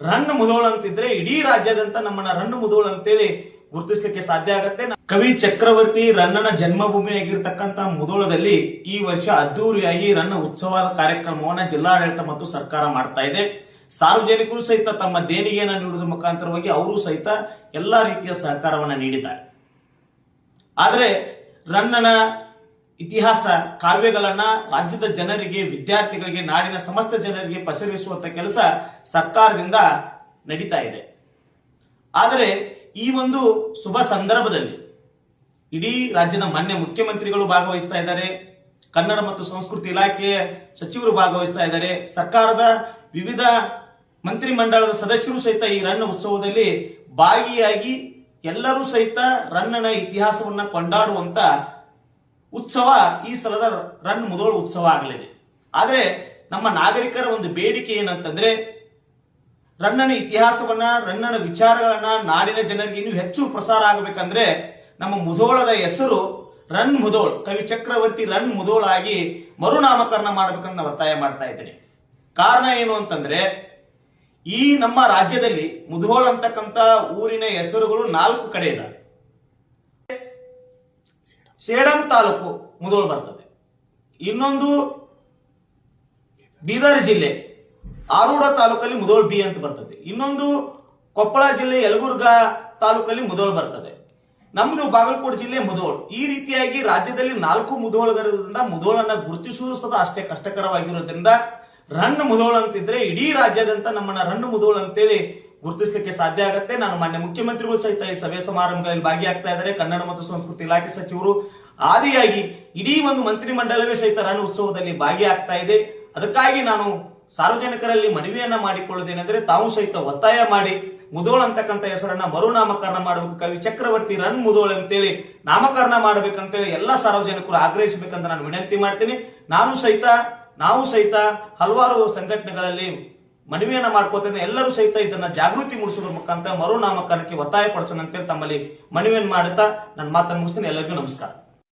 Run Mudhol ಅಂತಿದ್ರೆ ಇಡೀ ರಾಜ್ಯದಂತ ನಮ್ಮನ್ನ ರನ್ ಮುದೋಳ್ ಅಂತೇಳಿ ಗುರುತಿಸ್ಲಿಕ್ಕೆ ಸಾಧ್ಯ ಆಗತ್ತೆ. ಕವಿ ಚಕ್ರವರ್ತಿ ರನ್ನನ ಜನ್ಮಭೂಮಿ ಆಗಿರ್ತಕ್ಕಂತ ಮುದೋಳದಲ್ಲಿ ಈ ವರ್ಷ ಅದ್ದೂರಿಯಾಗಿ ರನ್ನ ಉತ್ಸವದ ಕಾರ್ಯಕ್ರಮವನ್ನ ಜಿಲ್ಲಾಡಳಿತ ಮತ್ತು ಸರ್ಕಾರ ಮಾಡ್ತಾ ಇದೆ. ಸಾರ್ವಜನಿಕರು ಸಹಿತ ತಮ್ಮ ದೇಣಿಗೆಯನ್ನು ನೀಡುವುದರ ಮುಖಾಂತರವಾಗಿ ಅವರು ಸಹಿತ ಎಲ್ಲಾ ರೀತಿಯ ಸಹಕಾರವನ್ನ ನೀಡಿದ್ದಾರೆ. ಆದರೆ ರನ್ನನ ಇತಿಹಾಸ, ಕಾವ್ಯಗಳನ್ನ ರಾಜ್ಯದ ಜನರಿಗೆ, ವಿದ್ಯಾರ್ಥಿಗಳಿಗೆ, ನಾಡಿನ ಸಮಸ್ತ ಜನರಿಗೆ ಪಸರಿಸುವಂತ ಕೆಲಸ ಸರ್ಕಾರದಿಂದ ನಡೀತಾ ಇದೆ. ಆದರೆ ಈ ಒಂದು ಶುಭ ಸಂದರ್ಭದಲ್ಲಿ ಇಡೀ ರಾಜ್ಯದ ಮಾನ್ಯ ಮುಖ್ಯಮಂತ್ರಿಗಳು ಭಾಗವಹಿಸ್ತಾ ಇದ್ದಾರೆ, ಕನ್ನಡ ಮತ್ತು ಸಂಸ್ಕೃತಿ ಇಲಾಖೆಯ ಸಚಿವರು ಭಾಗವಹಿಸ್ತಾ ಇದ್ದಾರೆ, ಸರ್ಕಾರದ ವಿವಿಧ ಮಂತ್ರಿಮಂಡಲದ ಸದಸ್ಯರು ಸಹಿತ ಈ ರನ್ ಉತ್ಸವದಲ್ಲಿ ಭಾಗಿಯಾಗಿ ಎಲ್ಲರೂ ಸಹಿತ ರನ್ನನ ಇತಿಹಾಸವನ್ನ ಕೊಂಡಾಡುವಂತ ಉತ್ಸವ ಈ ಸಲದ ರನ್ ಮುದೋಳು ಉತ್ಸವ ಆಗಲಿದೆ. ಆದರೆ ನಮ್ಮ ನಾಗರಿಕರ ಒಂದು ಬೇಡಿಕೆ ಏನಂತಂದ್ರೆ, ರನ್ನನ ಇತಿಹಾಸವನ್ನ, ರನ್ನನ ವಿಚಾರಗಳನ್ನ ನಾಡಿನ ಜನರಿಗೆ ಇನ್ನೂ ಹೆಚ್ಚು ಪ್ರಸಾರ ಆಗಬೇಕಂದ್ರೆ ನಮ್ಮ ಮುಧೋಳದ ಹೆಸರು ರನ್ ಮುಧೋಳ್, ಕವಿ ಚಕ್ರವರ್ತಿ ರನ್ ಮುಧೋಳ್ ಆಗಿ ಮರುನಾಮಕರಣ ಮಾಡಬೇಕಂತ ಒತ್ತಾಯ ಮಾಡ್ತಾ ಇದ್ದೇನೆ. ಕಾರಣ ಏನು ಅಂತಂದ್ರೆ, ಈ ನಮ್ಮ ರಾಜ್ಯದಲ್ಲಿ ಮುಧೋಳ್ ಅಂತಕ್ಕಂಥ ಊರಿನ ಹೆಸರುಗಳು ನಾಲ್ಕು ಕಡೆ ಇದ್ದಾವೆ ಸೇಡಂ ತಾಲೂಕು ಮುದೋಳ್ ಬರ್ತದೆ. ಇನ್ನೊಂದು ಬೀದರ್ ಜಿಲ್ಲೆ, ಆರೂಢ ತಾಲೂಕಲ್ಲಿ ಮುದೋಳ್ ಬಿ ಅಂತ ಬರ್ತದೆ. ಇನ್ನೊಂದು ಕೊಪ್ಪಳ ಜಿಲ್ಲೆ, ಯಲಬುರ್ಗಾ ತಾಲೂಕಲ್ಲಿ ಮುದೋಳ್ ಬರ್ತದೆ. ನಮ್ಮದು ಬಾಗಲಕೋಟೆ ಜಿಲ್ಲೆ ಮುದೋಳ್. ಈ ರೀತಿಯಾಗಿ ರಾಜ್ಯದಲ್ಲಿ ನಾಲ್ಕು ಮುದೋಳಗಳಿರೋದ್ರಿಂದ ಮುದೋಳನ್ನ ಗುರುತಿಸುವುದು ಸದಾ ಅಷ್ಟೇ ಕಷ್ಟಕರವಾಗಿರೋದ್ರಿಂದ, ರನ್ ಮುದೋಳ್ ಅಂತಿದ್ರೆ ಇಡೀ ರಾಜ್ಯದಂತ ನಮ್ಮನ್ನ ರನ್ ಮುದೋಳ್ ಅಂತೇಳಿ ಗುರುತಿಸಲಿಕ್ಕೆ ಸಾಧ್ಯ ಆಗುತ್ತೆ. ನಾನು ಮಾನ್ಯ ಮುಖ್ಯಮಂತ್ರಿಗಳು ಸಹಿತ ಈ ಸಭೆ ಸಮಾರಂಭಗಳಲ್ಲಿ ಭಾಗಿಯಾಗ್ತಾ ಇದ್ದಾರೆ. ಕನ್ನಡ ಮತ್ತು ಸಂಸ್ಕೃತಿ ಇಲಾಖೆ ಸಚಿವರು ಆದಿಯಾಗಿ ಇಡೀ ಒಂದು ಮಂತ್ರಿಮಂಡಲವೇ ಸಹಿತ ರನ್ ಉತ್ಸವದಲ್ಲಿ ಭಾಗಿಯಾಗ್ತಾ ಇದೆ. ಅದಕ್ಕಾಗಿ ನಾನು ಸಾರ್ವಜನಿಕರಲ್ಲಿ ಮನವಿಯನ್ನ ಮಾಡಿಕೊಳ್ಳೋದೇನೆಂದರೆ ತಾವು ಸಹಿತ ಒತ್ತಾಯ ಮಾಡಿ ಮುದೋಳ್ ಅಂತಕ್ಕಂಥ ಹೆಸರನ್ನ ಮರುನಾಮಕರಣ ಮಾಡಬೇಕು. ಕವಿ ಚಕ್ರವರ್ತಿ ರನ್ ಮುದೋಳ್ ಅಂತೇಳಿ ನಾಮಕರಣ ಮಾಡಬೇಕಂತೇಳಿ ಎಲ್ಲ ಸಾರ್ವಜನಿಕರು ಆಗ್ರಹಿಸಬೇಕಂತ ನಾನು ವಿನಂತಿ ಮಾಡ್ತೀನಿ. ನಾನು ಸಹಿತ, ನಾವು ಸಹಿತ ಹಲವಾರು ಸಂಘಟನೆಗಳಲ್ಲಿ ಮನವಿಯನ್ನ ಮಾಡ್ಕೋತೇನೆ, ಎಲ್ಲರೂ ಸಹಿತ ಇದನ್ನ ಜಾಗೃತಿ ಮೂಡಿಸೋದ್ರ ಮುಖಾಂತರ ಮರುನಾಮಕರಣಕ್ಕೆ ಒತ್ತಾಯ ಪಡಿಸೋಣ ಅಂತೇಳಿ ತಮ್ಮಲ್ಲಿ ಮನವಿಯನ್ನು ಮಾಡುತ್ತಾ ನನ್ನ ಮಾತನ್ನು ಮುಗಿಸ್ತೇನೆ. ಎಲ್ಲರಿಗೂ ನಮಸ್ಕಾರ.